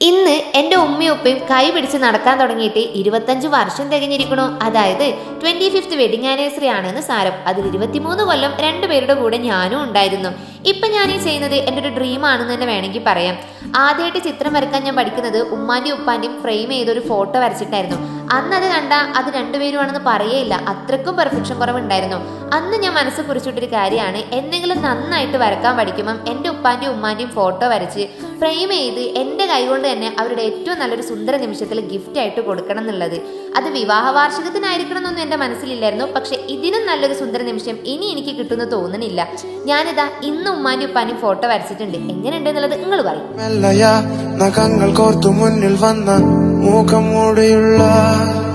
ഇന്ന് എന്റെ ഉമ്മയും ഉപ്പയും കൈ പിടിച്ച് നടക്കാൻ തുടങ്ങിയിട്ട് ഇരുപത്തഞ്ച് വർഷം തികഞ്ഞിരിക്കണു. അതായത് ട്വന്റി ഫിഫ്ത്ത് വെഡിങ് ആനിവേഴ്സറി ആണെന്ന് സാരം. അതിൽ ഇരുപത്തിമൂന്ന് കൊല്ലം രണ്ടുപേരുടെ കൂടെ ഞാനും ഉണ്ടായിരുന്നു. ഇപ്പം ഞാൻ ഈ ചെയ്യുന്നത് എന്റെ ഒരു ഡ്രീം ആണെന്ന് തന്നെ വേണമെങ്കിൽ പറയാം. ആദ്യമായിട്ട് ചിത്രം വരക്കാൻ ഞാൻ പഠിക്കുന്നത് ഉമ്മാന്റെയും ഉപ്പാന്റെയും ഫ്രെയിം ചെയ്തൊരു ഫോട്ടോ വരച്ചിട്ടായിരുന്നു. അന്ന് അത് കണ്ട അത് രണ്ടുപേരുമാണെന്ന് പറയേയില്ല. അത്രക്കും പെർഫെക്ഷൻ കുറവുണ്ടായിരുന്നു. അന്ന് ഞാൻ മനസ്സ് കുറിച്ചിട്ടൊരു കാര്യമാണ്. എന്തെങ്കിലും നന്നായിട്ട് വരക്കാൻ പഠിക്കുമ്പം എന്റെ ഉപ്പാന്റെയും ഉമ്മാന്റെയും ഫോട്ടോ വരച്ച് ഫ്രെയിം ചെയ്ത് എന്റെ കൈകൊണ്ട് തന്നെ അവരുടെ ഏറ്റവും നല്ലൊരു സുന്ദര നിമിഷത്തിൽ ഗിഫ്റ്റ് ആയിട്ട് കൊടുക്കണം എന്നുള്ളത്. അത് വിവാഹ വാർഷികത്തിനായിരിക്കണം എന്നൊന്നും എന്റെ മനസ്സിലില്ലായിരുന്നു. പക്ഷേ ഇതിനും നല്ലൊരു സുന്ദര നിമിഷം ഇനി എനിക്ക് കിട്ടുമെന്ന് തോന്നുന്നില്ല. ഞാനിതാ ഇന്ന് ഉമ്മാന്റെയും ഉപ്പാന്റെയും ഫോട്ടോ വരച്ചിട്ടുണ്ട്. എങ്ങനെയുണ്ട് എന്നുള്ളത് നിങ്ങൾ പറയും. மூக்கமூடியுள்ளார்